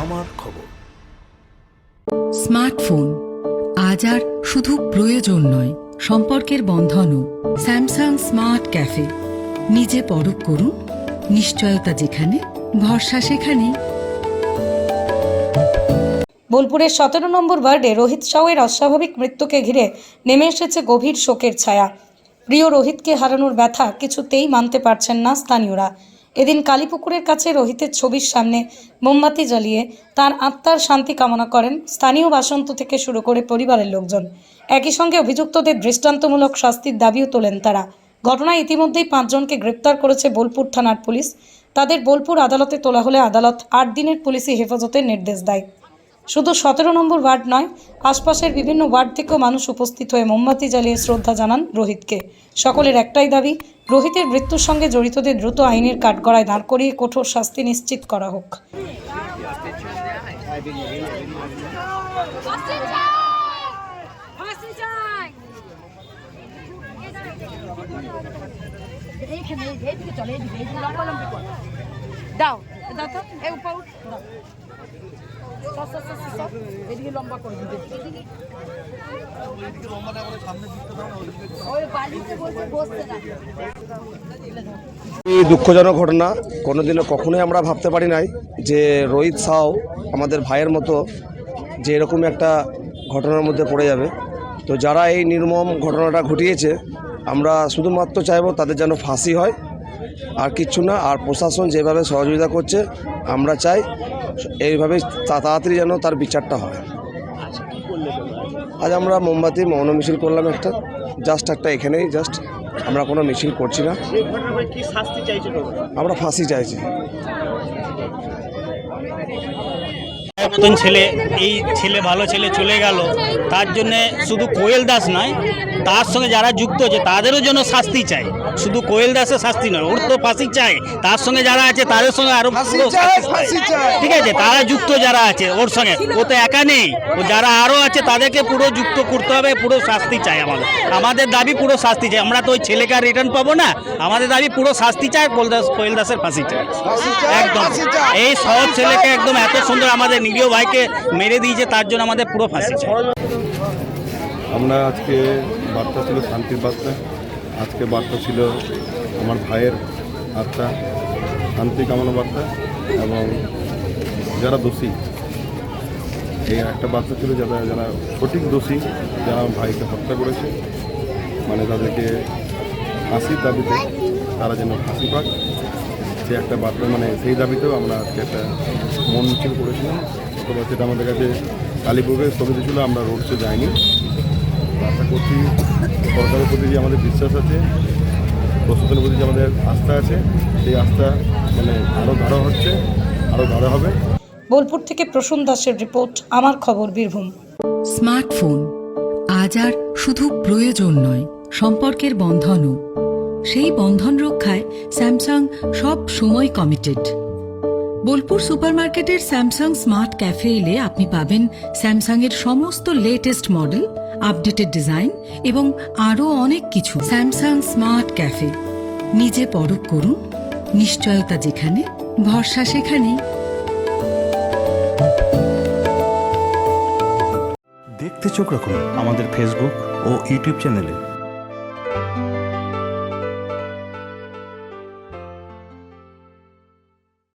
আমার খবর। স্মার্টফোন আজ আর শুধু প্রয়োজন নয় সম্পর্কের বন্ধনও। Samsung smart cafe. নিজে পরখ করুন নিশ্চয়তা যেখানে ভরসা সেখানে। বোলপুরের সতেরো নম্বর ওয়ার্ডে রোহিত সাউয়ের অস্বাভাবিক মৃত্যুকে ঘিরে নেমে এসেছে গভীর শোকের ছায়া। প্রিয় রোহিতকে হারানোর ব্যথা কিছুতেই মানতে পারছেন না স্থানীয়রা। এদিন কালীপুকুরের কাছে রোহিতের ছবির সামনে মোমবাতি জ্বালিয়ে তার আত্মার শান্তি কামনা করেন স্থানীয় বাসন্ত থেকে শুরু করে পরিবারের লোকজন। একই সঙ্গে অভিযুক্তদের দৃষ্টান্তমূলক শাস্তির দাবিও তোলেন তারা। ঘটনায় ইতিমধ্যেই পাঁচজনকে গ্রেপ্তার করেছে বোলপুর থানার পুলিশ। তাদের বোলপুর আদালতে তোলা হলে আদালত আট দিনের পুলিশি হেফাজতের নির্দেশ দেয়। শুধু সতেরো নম্বর ওয়ার্ড নয়, আশপাশের বিভিন্ন ওয়ার্ড থেকেও মানুষ উপস্থিত হয়ে মোমবাতি জ্বালিয়ে শ্রদ্ধা জানান রোহিতকে। সকলের একটাই দাবি, রোহিতের মৃত্যুর সঙ্গে জড়িতদের দ্রুত আইনের কাঠগড়ায় দাঁড় করিয়ে কঠোর শাস্তি নিশ্চিত করা হোক। দাও। এই দুঃখজনক ঘটনা, কোনোদিনও কখনোই আমরা ভাবতে পারি নাই যে রোহিত সাউ আমাদের ভাইয়ের মতো যে এরকম একটা ঘটনার মধ্যে পড়ে যাবে। তো যারা এই নির্মম ঘটনাটা ঘটিয়েছে, আমরা শুধুমাত্র চাইব তাদের যেন ফাঁসি হয়। আর কিচ্ছু না আর প্রশাসন যেভাবে সহযোগিতা করছে আমরা চাই এইভাবে তাড়াতাড়ি যেন তার বিচারটা হয়। আজ আমরা মোমবাতি মৌন মিছিল করলাম একটা জাস্ট একটা এখানেই জাস্ট আমরা কোনো মিছিল করছি না। আমরা ফাঁসি চাইছি। নতুন ছেলে এই ছেলে ভালো ছেলে চলে গেল তার জন্য শুধু কোয়েল দাস নয় তার সঙ্গে যারা যুক্ত আছে তাদেরও জন্য শাস্তি চাই। শুধু কোয়েল দাসের শাস্তি নয় ওর তো ফাঁসি চাই তার সঙ্গে যারা আছে তাদের সঙ্গে আরও। ঠিক আছে তারা যুক্ত যারা আছে ওর সঙ্গে ও তো একা নেই ও যারা আরও আছে তাদেরকে পুরো যুক্ত করতে হবে পুরো শাস্তি চাই আমাদের। আমাদের দাবি পুরো শাস্তি চাই আমরা তো ওই ছেলেকে আর রিটার্ন পাবো না আমাদের দাবি পুরো শাস্তি চাই কোয়েল দাস কোয়েল দাসের ফাঁসি চাই। একদম। এই সহজ ছেলেকে একদম এত সুন্দর আমাদের নিরীহ ভাইকে মেরে দিয়েছে, তার জন্য আমাদের পুরো ফাঁসি আমরা আজকে বার্তা ছিল শান্তির বার্তা। আজকে বার্তা ছিল আমার ভাইয়ের আত্মা শান্তি কামানো বার্তা এবং যারা দোষী, এই একটা বার্তা ছিল যারা যারা সঠিক দোষী, যারা আমার ভাইকে হত্যা করেছে মানে তাদেরকে ফাঁসির দাবিতে তারা যেন ফাঁসি পাক সে একটা বার্তা মানে সেই দাবিতেও আমরা আজকে একটা মন মিছিল করেছিলাম। তবে সেটা আমাদের কাছে কালীপুরে স্থগিত ছিল আমরা রোড শো যাইনি। আশা করছি সরকারের প্রতি যে আমাদের বিশ্বাস আছে প্রশাসনের প্রতি যে আমাদের আস্থা আছে সেই আস্থা মানে আরও গাঢ় হচ্ছে আরও গাঢ় হবে। বোলপুর থেকে প্রসূন দাসের রিপোর্ট আমার খবর বীরভূম। স্মার্টফোন আজ আর শুধু প্রয়োজন নয় সম্পর্কের বন্ধনও। সেই বন্ধন রক্ষায় স্যামসাং সব সময় কমিটেড বোলপুর সুপারমার্কেটের স্যামসাং স্মার্ট ক্যাফে এলে আপনি পাবেন স্যামসাং এর সমস্ত লেটেস্ট মডেল আপডেটেড ডিজাইন এবং আরও অনেক কিছু। Samsung smart cafe. নিজে পরখ করুন, নিশ্চয়তা যেখানে, ভরসা সেখানেই। দেখতে চোখ রাখুন আমাদের ফেসবুক ও ইউটিউব চ্যানেলে